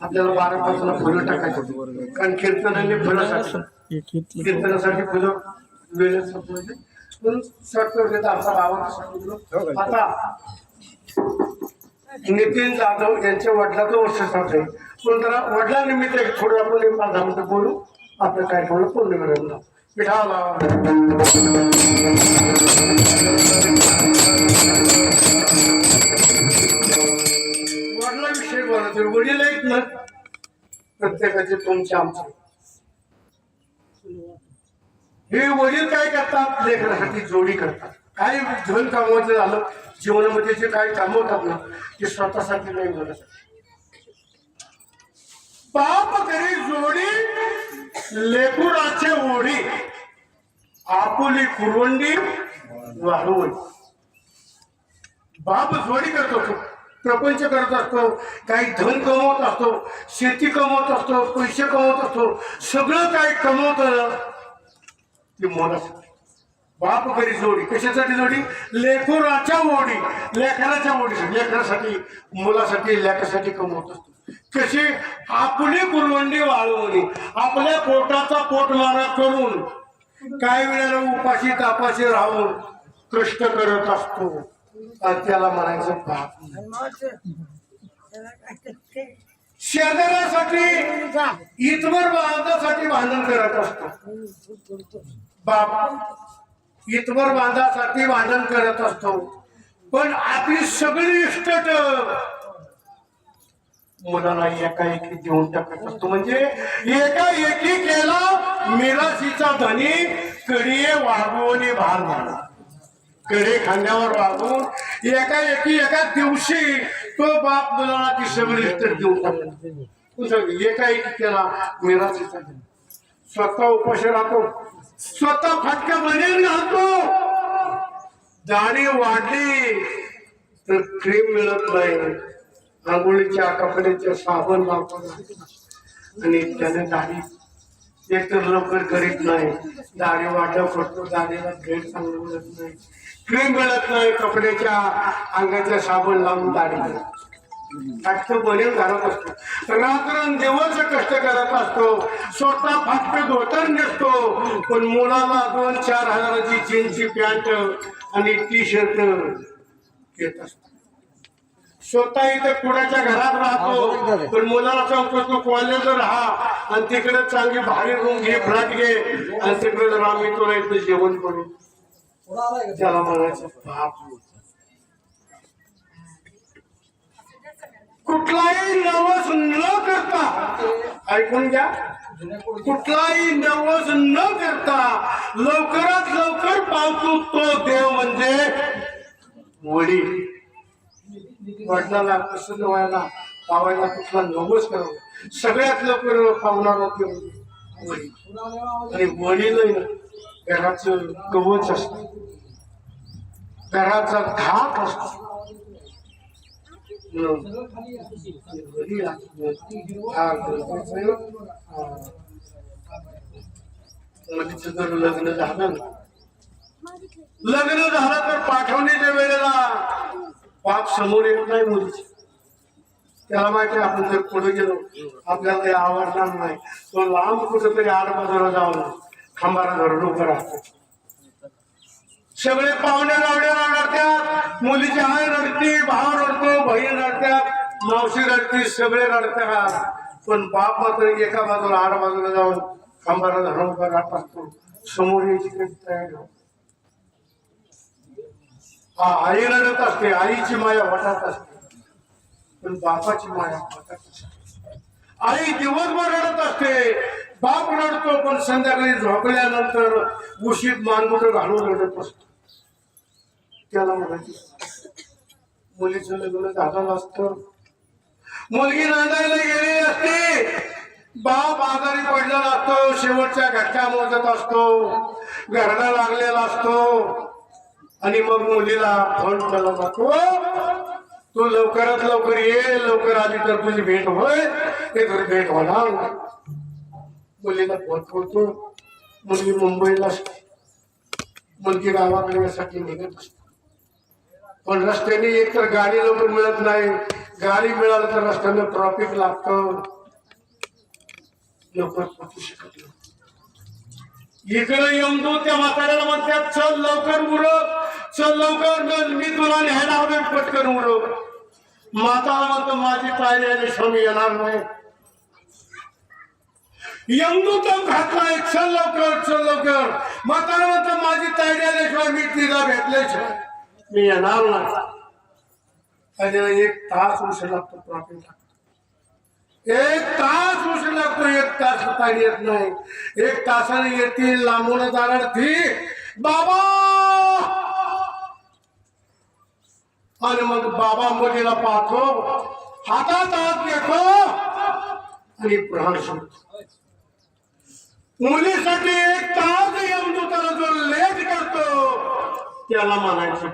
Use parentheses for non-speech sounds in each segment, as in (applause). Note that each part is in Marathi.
आपल्याला बारा पासून फुलं टाकायची. कारण कीर्तनाने फुलासाठी कीर्तनासाठी फुलं वेळेत संपवायचे. म्हणून शॉर्ट करत आमचा गावात सांगितलं आता नितीन जाधव यांच्या वडिलाचं वर्ष साथ आहे पण त्याला वडिलांनिमित्त एक थोडं आपण एक पाच दहा मिनिटं बोलू. आपलं काय थोडं पूर्ण करायला पिठाला वडिलांविषयी कोणाचे वडील आहेत ना प्रत्येकाचे तुमचे आमचे. हे वडील काय करतात? लेकरासाठी जोडी करतात. काय धन कामाचं झालं? जीवनामध्ये जे काय काम होतात ना ते स्वतःसाठी नाही बोलत बाप करी जोडी लेकुराचे ओढी. आपुली कुरवंडी वाढवण बाप जोडी करतो प्रपंच करत असतो काही धन कमवत असतो शेती कमवत असतो पैसे कमवत असतो सगळं काय कमवत ते मोलासाठी बाप करी जोडी कशासाठी जोडी? लेखोराच्या ओढी लेखनाच्या ओढी. लेखनासाठी मुलासाठी लेखासाठी कमवत असतो. कशी? आपली कुरवंडी वाळवणी आपल्या पोटाचा पोटमारा करून काही वेळेला उपाशी तापाशी राहून कष्ट करत असतो. त्याला म्हणायचं बाप शेजाऱ्यासाठी इतवर बांधासाठी भांडण करत असतो. बाप इतवर बांधासाठी भांडण करत असतो. पण आपली सगळी इष्टट मुलाला एका एकी देऊन टाकत असतो. म्हणजे एका एकी केला मिराशीचा धनी कडीये वागवणे भार झाला कडे खांद्यावर वागून एका एकी एका दिवशी तो बाप मुलाला ती सगळी देऊन तू एका एकी केला. मिराशीचा स्वतः उपाशी राहतो. स्वतः फटका बनेल राहतो दाढी वाढली तर क्रीम मिळत नाही. आंघोळीच्या कपड्याच्या साबण लावतो आणि त्याने दाढी ते तर लवकर करीत नाही. दाढी वाटप करतो दाढीला भेट चांगलं मिळत नाही. क्रीम मिळत नाही कपड्याच्या अंगाच्या साबण लावून दाढी फाटक बनेल घालत असतो. रात्र देवाचं कष्ट करत असतो स्वतः फक्त धोतर नसतो. पण मुलाला दोन चार हजाराची जीन्सची पॅन्ट आणि टी शर्ट घेत असतो. स्वतः इथे कुणाच्या घरात राहतो. पण मुलाला सांगतो तू कॉलेज राहा. आणि तिकडे चांगली भारी रूम घे फ्लॅट घे. आणि तिकडे राहा मी तुला इथं जेवण करू त्याला म्हणायचं बाप कुठलाही नवस न करता ऐकून घ्या. कुठलाही नवस न करता लवकरात लवकर पावतो तो देव म्हणजे वडील. वडिलाला कसं व्हायला पावायला कुठला नवस करावं. सगळ्यात लवकर पावणारा ते आणि वडील घराचं कवच असत. घराचा घाट असतो. हा जर लग्न झालं ना, लग्न झालं तर पाठवण्याच्या वेळेला बाप समोर येत नाही मुलीची. त्याला माहिती आपण जर पुढे गेलो आपल्याला ते आवडणार नाही. तो लांब कुठेतरी आड बाजूला जाऊन खांबारा धरून उभं राहतो. सगळे पाहुणे लावणे रडतात मुलीची आई रडती भाव रडतो बहीण रडतात मावशी रडती सगळे रडतात. पण बाप मात्र एका बाजूला आड बाजूला जाऊन खांबारा धरून उभा राहत असतो. समोर यायची काही तयारी होत आई रडत असते आईची माया वाटत असते. पण बापाची माया वाटत असते. आई दिवसभर रडत असते. बाप रडतो पण संध्याकाळी झोपल्यानंतर उशीत मानगुट घालून रडत असतो. त्याला म्हणायची मुलीचं लग्न झालं असतं मुलगी नांदायला गेलेली असते. बाप आजारी पडलेला असतो शेवटच्या घटका मोजत असतो घरला लागलेला असतो. आणि मग मुलीला फोन केला जातो तू लवकरात लवकर ये लवकर आली तर तुझी भेट होय? ते तुझी भेट होणार मुलीला फोन करतो. मुलगी मुंबईला मुलगी गावाकडण्यासाठी निघत असते. पण रस्त्याने एक तर गाडी लवकर मिळत नाही. गाडी मिळालं तर रस्त्यानं ट्रॉफिक लागतं. लवकर पोचू शकत नाही. इकडे येऊन त्या म्हाताऱ्याला म्हणतात चल लवकर उरक चल लवकर न- मी तुला न्यायला हवे पटकन उरक म्हातारा म्हणतो माझी ताई आल्याशिवाय मी येणार नाही यंदू तर घातलाय चल लवकर चल लवकर म्हातारा म्हणतो माझी ताई आल्याशिवाय मी तिला भेटल्याशिवाय मी येणार नाही आणि एक तास उशीर लागतो ट्रॉफिकला एक तास उशीर लागतो एक तास ताई येत नाही एक तासाने येतील लांबून जाणार ती बाबा आणि मग बाबा मुलीला पाहतो हातात हात घेतो आणि प्राण सोडतो मुलीसाठी एक तास येऊन त्याला जो लेट करतो त्याला म्हणायचं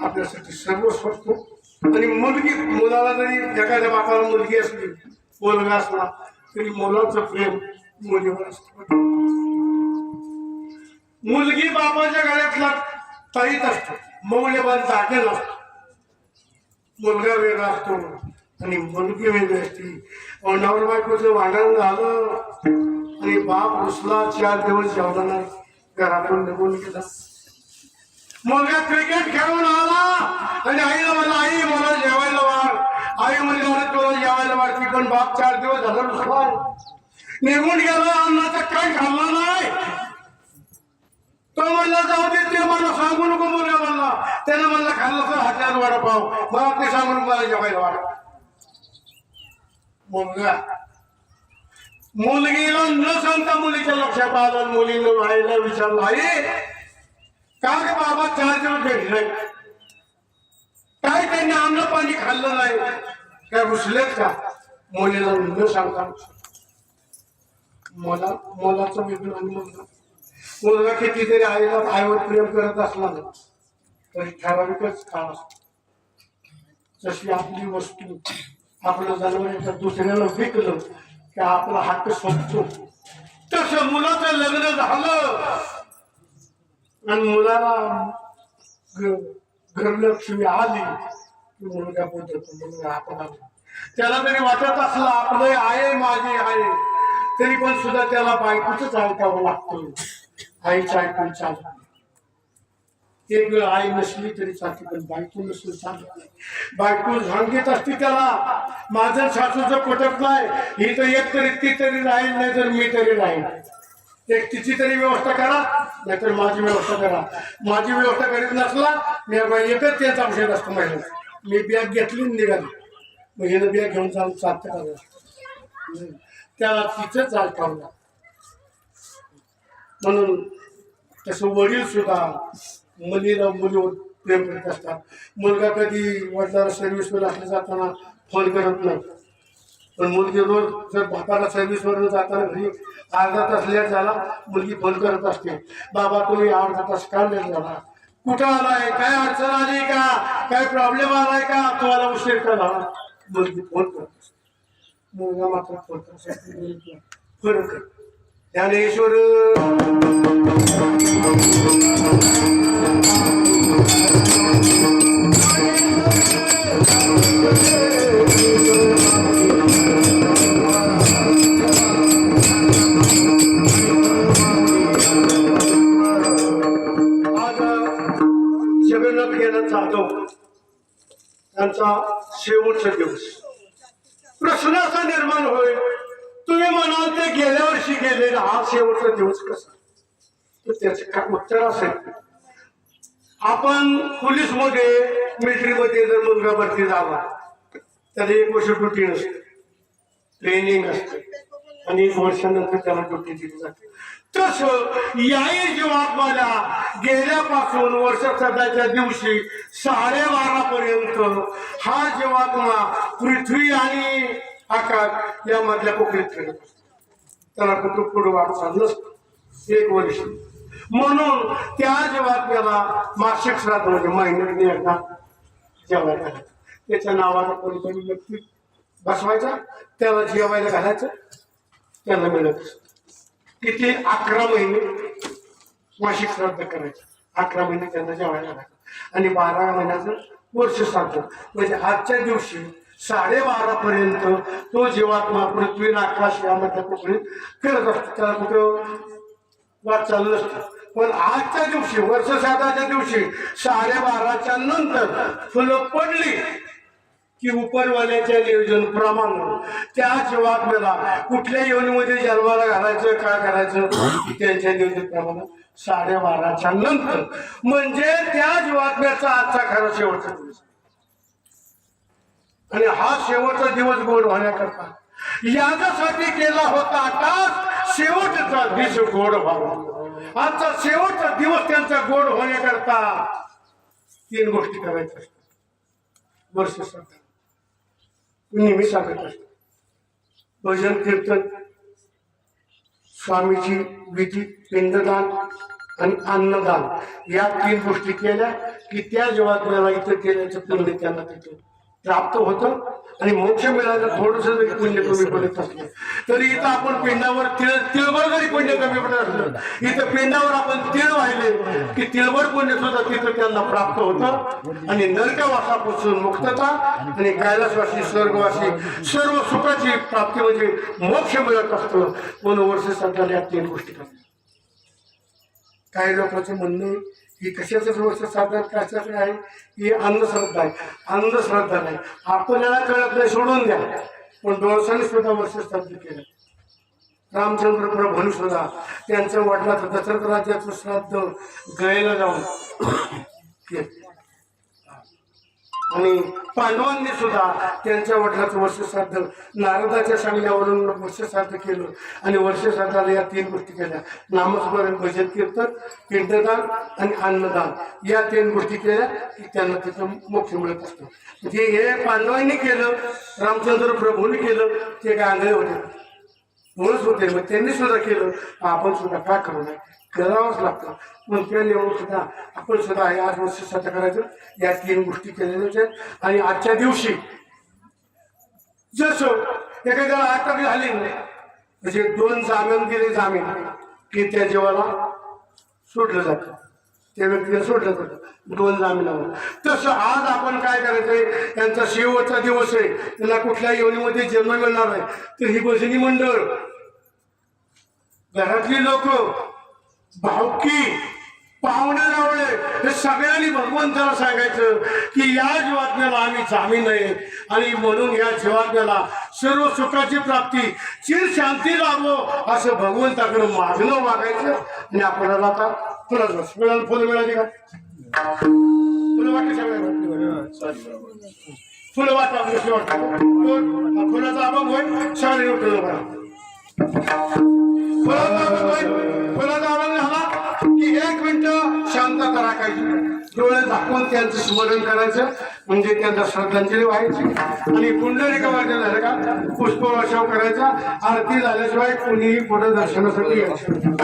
आपल्यासाठी सर्व सोडतो. आणि मुलगी मुलाला जरी एखाद्या बापाला मुलगी असली मुलगा असला तरी मुलाचं प्रेम मुलीवर असतं मुलगी बापाच्या घरातला ताईत असतो. मौल्यवान दाखल असतो मुलगा वेगळा असतो. आणि मुलगी वेगळी असते. नवर बायकोचं वाढण झालं. आणि बाप रुसला. चार दिवस जेवताना घरातून निघून गेला. मुलगा क्रिकेट खेळून आला. आणि आईला म्हणला आई मला जेवायला वाढ. आई म्हणजे तुला जेवायला वाढ. पण बाप चार दिवस झाला रुसलाय निघून गेला अन्नाचा काय खाल्ला नाही? तो म्हणला जाऊ दे ते मला सांगू नको मुलगा म्हणला. त्यानं म्हणला खाल्लं तर हातात वडापाव मला ते सांगून मला जेवायला वाढ. मुलगा. मुलगीला न सांगता मुलीच्या लक्षात आलं आणि मुलीनं आईला विचारलं आई का बाबा चार दिवस भेटले काय त्यांनी अन्न पाणी खाल्लं नाही? काय घुसलेत का? मुलीला न सांगता मला मुलाचं वेगळं आणि मुलगा मुलगा कितीतरी आईला आईवर प्रेम करत असला ना तरी ठराविकच काळ असतो. जशी आपली वस्तू आपलं जनावर दुसऱ्याला विकलं की आपला हक्क संपतो. तसं मुलाचं लग्न झालं. आणि मुलाला ग- घरलक्ष्मी आली की मुलगा बोलतो मुलगा आपण त्याला तरी वाटत असलं आपलं आहे माझी आहे. तरी पण सुद्धा त्याला बायकोच ऐकावं लागतं. आईचं ऐकून चालत. नाही एक वेळ आई नसली तरी चालते पण बायको नसली चालत नाही. बायको सांगित असते त्याला माझं सासूचं पटत नाही. ही तर एक तरी ती तरी राहील नाही तर मी तरी राहील. एक तिची तरी व्यवस्था करा नाहीतर माझी व्यवस्था करा. माझी व्यवस्था करीत नसला मी एकच त्याचा विषय असतो महिला मी बॅग घेतली निघाली. मग हिनं बॅग घेऊन चालू चालतं करायचं त्याला तिचंच ऐकावं लागतं म्हणून तसं वडील सुद्धा मुलीला मुलीवर प्रेम करत असतात. मुलगा कधी वडिलाला सर्व्हिसवर असले जाताना फोन करत नाही. पण मुलगी रोज जर बापाला सर्व्हिसवर जाताना घरी अर्धा तास लेट झाला मुलगी फोन करत असते. बाबा तुम्ही अर्धा तास का लेट झाला? कुठं आलाय? काय अडचण आली का? काय प्रॉब्लेम आलाय का? तुम्हाला उशीर का झाला मुलगी फोन करत असते. मुलगा मात्र फोन फरक ज्ञानेश्वर जगन्नाथ गेला जाधव त्यांचा शेवटचा दिवस. प्रश्न असा निर्माण होईल तुम्ही म्हणाल ते गेल्या वर्षी गेले हा शेवटचा दिवस कसा? तर त्याचं काय उत्तर असेल? आपण पोलीसमध्ये मिलिटरीमध्ये जर मुलगा भरती जावा त्याला एक वर्ष ड्युटी नसते. ट्रेनिंग असते. आणि वर्षानंतर त्याला ड्युटी दिली जाते. तसं याही जीवात्माला गेल्यापासून वर्ष सध्याच्या दिवशी साडेबारा पर्यंत हा जीवात्मा पृथ्वी आणि आकाश या मधल्या पोखरीत खेळत असतो त्याला कुठं पुढे वाटचा नसतं. एक वर्ष. म्हणून त्या जीवात्म्याला मासिक श्राद्ध म्हणजे महिन्याने एकदा जेवायला घालायचं. त्याच्या नावाचा कोणीतरी व्यक्ती बसवायचा. त्याला जेवायला घालायचं. त्यांना मिळत असतं. किती अकरा महिने मासिक श्राद्ध करायचं. अकरा महिने त्यांना जेवायला लागायचं. आणि बारा महिन्याचं वर्ष श्राद्ध. म्हणजे आजच्या दिवशी साडेबारा पर्यंत तो जीवात्मा पृथ्वी आकाश यामधल्या पोकळीत करत असतो. त्याला कुठं वाट चालू नसतं. पण आजच्या दिवशी वर्ष साधाच्या दिवशी साडेबाराच्या नंतर फुलं पडली. की उपरवाल्याच्या नियोजन प्रमाण त्या जीवात्म्याला कुठल्या योनीमध्ये जन्माला घालायचं काय करायचं त्यांच्या नियोजन प्रमाण साडेबाराच्या नंतर. म्हणजे त्या जीवात्म्याचा आजचा खरा शेवटचा दिवस. आणि हा शेवटचा दिवस गोड होण्याकरता याच्यासाठी केला होता टास शेवटचा दिवस गोड व्हावा. आजचा शेवटचा दिवस त्यांचा गोड होण्याकरता तीन गोष्टी करायच्या असतात. वर्ष मी नेहमी सांगत असतो. भजन कीर्तन स्वामीची विधी पिंडदान आणि अन्नदान या तीन गोष्टी केल्या की त्या जीवात्म्याला इथं केल्याचं पुण्य त्यांना तिथं प्राप्त होतं आणि मोक्ष मिळायला थोडस जरी पुण्य कमी पडत असलं तरी इथं आपण पिंडावर तिळ तिळभर जरी पुण्य कमी पडत असलं इथं पिंडावर आपण तिळ वाहिले की तिळभर पुण्य सुद्धा तिथं त्यांना प्राप्त होतं. आणि नरकवासापासून मुक्तता आणि कैलासवासी स्वर्गवासी सर्व सुखाची प्राप्ती म्हणजे मोक्ष मिळत असतं. म्हणून वर्ष सरकार या तीन गोष्टी करतात. काही लोकांचं म्हणणं ही कशाचं वर्ष साधन कशाचं आहे? ही अंधश्रद्धा आहे? अंधश्रद्धा नाही. आपल्याला कळत नाही सोडून द्या. पण डोळसाने सुद्धा वर्ष साध्य केलं. रामचंद्र प्रभू सुद्धा त्यांचं वडिलाचं दशरथ राज्याचं श्राद्ध गयला जाऊन (coughs) आणि पांडवांनी सुद्धा त्यांच्या वडिलाचं वर्ष नारदाच्या सांगण्यावरून वर्ष साध्य केलं. आणि वर्ष या तीन गोष्टी केल्या. नामस्मरण भजन कीर्तन पिंडदान आणि अन्नदान. या तीन गोष्टी केल्या की त्यांना त्याचं मोक्ष मिळत असतो. जे हे पांडवांनी केलं रामचंद्र प्रभूंनी केलं ते काय आंधळे होते. म्हणूनच होते मग त्यांनी सुद्धा केलं. आपण सुद्धा का करू नये? करावंच लागतं. मग त्या लेवल सुद्धा आपण सुद्धा हे आज वर्ष साध्य करायचं. या तीन गोष्टी केलेल्या आहेत. आणि आजच्या दिवशी जसं एखाद्याला अटक झाली म्हणजे दोन जामीन दिले जामीन की त्या जीवाला सोडलं जातं. त्या व्यक्तीला सोडलं जातं. दोन जामिनावर. तसं आज आपण काय करायचंय? त्यांचा शेवटचा दिवस आहे. त्यांना कुठल्या योनीमध्ये जन्म मिळणार आहे तर ही भजनी मंडळ घरातली लोक भावकी पाहुणे लावले. हे सगळ्यांनी भगवंताला सांगायचं की या जीवात्म्याला आम्ही जामीन नये आणि म्हणून या जीवात्म्याला सर्व सुखाची प्राप्ती चिर शांती लाभो असं भगवंताकडे मागणं मागायचं. आणि आपल्याला आता तुला रस मिळालं फुलं मिळाली का? फुलं वाटली सगळ्या फुलं वाटा फुलाचा अभाव होईल सगळे फुलं डोळे त्यांचं स्मरण करायचं म्हणजे त्यांना श्रद्धांजली व्हायची आणि कुंडली वाजन झालं का पुष्पवर्षाव करायचा आरती झाल्याशिवाय कोणीही पुढे दर्शनासाठी यायचं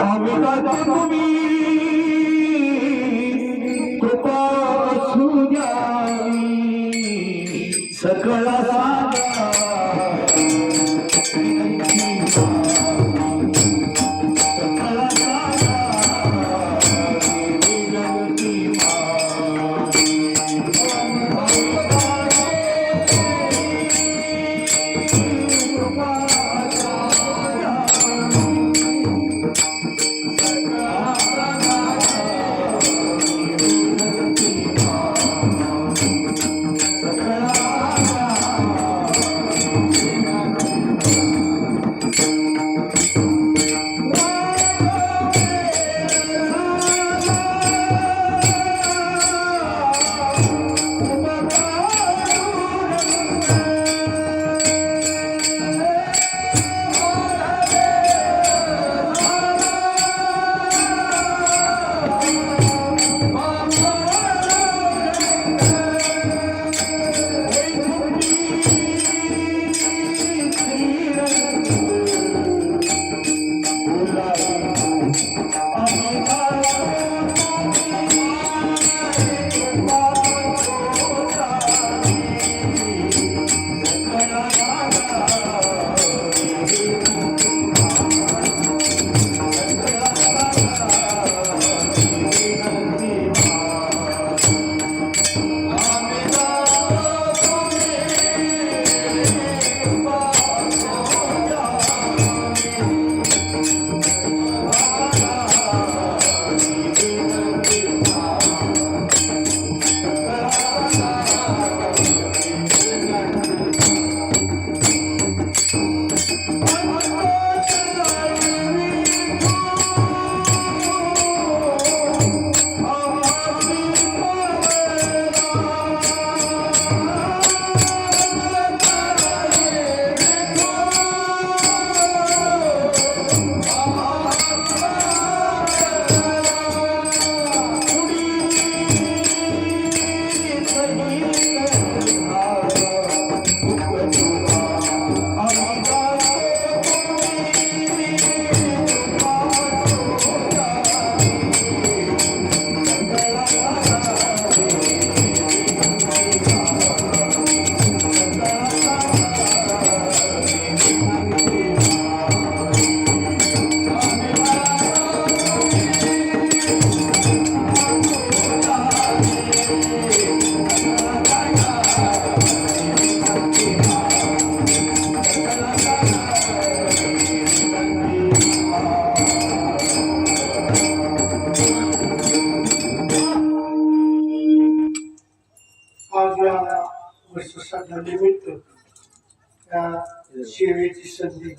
सेवेची संधी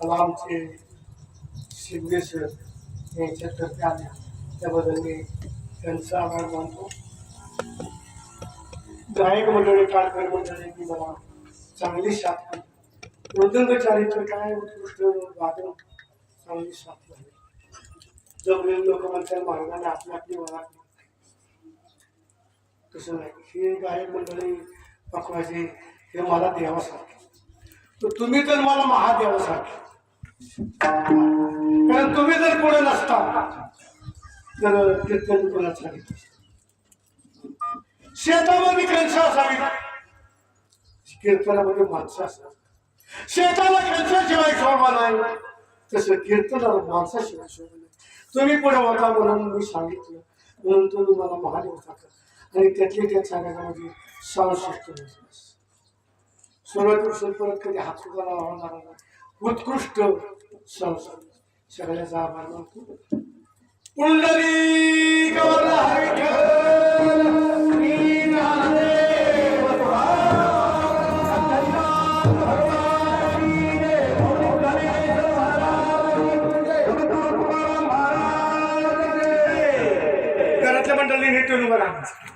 मला आमचे शिंदे सर यांच्यातर्फे आल्या त्याबद्दल मी त्यांचा आभार मानतो गायक मंडळी टाळकर मंडळींनी मला चांगली साथ दिली मृदंग चारित्र काय उत्कृष्ट वादन चांगली साथ झाली जमलेले लोक म्हणतात मार्गाने आपली आपली वरात तसं नाही हे गायक मंडळी पकवायचे हे मला देवासारखे तर तुम्ही तर मला महादेवासारखे. कारण तुम्ही जर पुढे नसता तर कीर्तन कोणाच सांगितलं शेतामध्ये कणसं असावी कीर्तनामध्ये माणसं असावी शेताला कणसाशिवाय शोभा नाही. तसं कीर्तनाला माणसाशिवाय शोभा नाही. तुम्ही पुढे होता म्हणून मी सांगितलं. म्हणून तुम्ही मला महादेव सारखं आणि त्यातले त्या सांगायचं म्हणजे संशिष्ट सुरुवातीपासून परत कधी हात सुद्धा लावणार नाही उत्कृष्ट संसार सगळ्याचा आभार मानतो पुंडली गौरला घरातल्या मंडळी नीट उभं राहा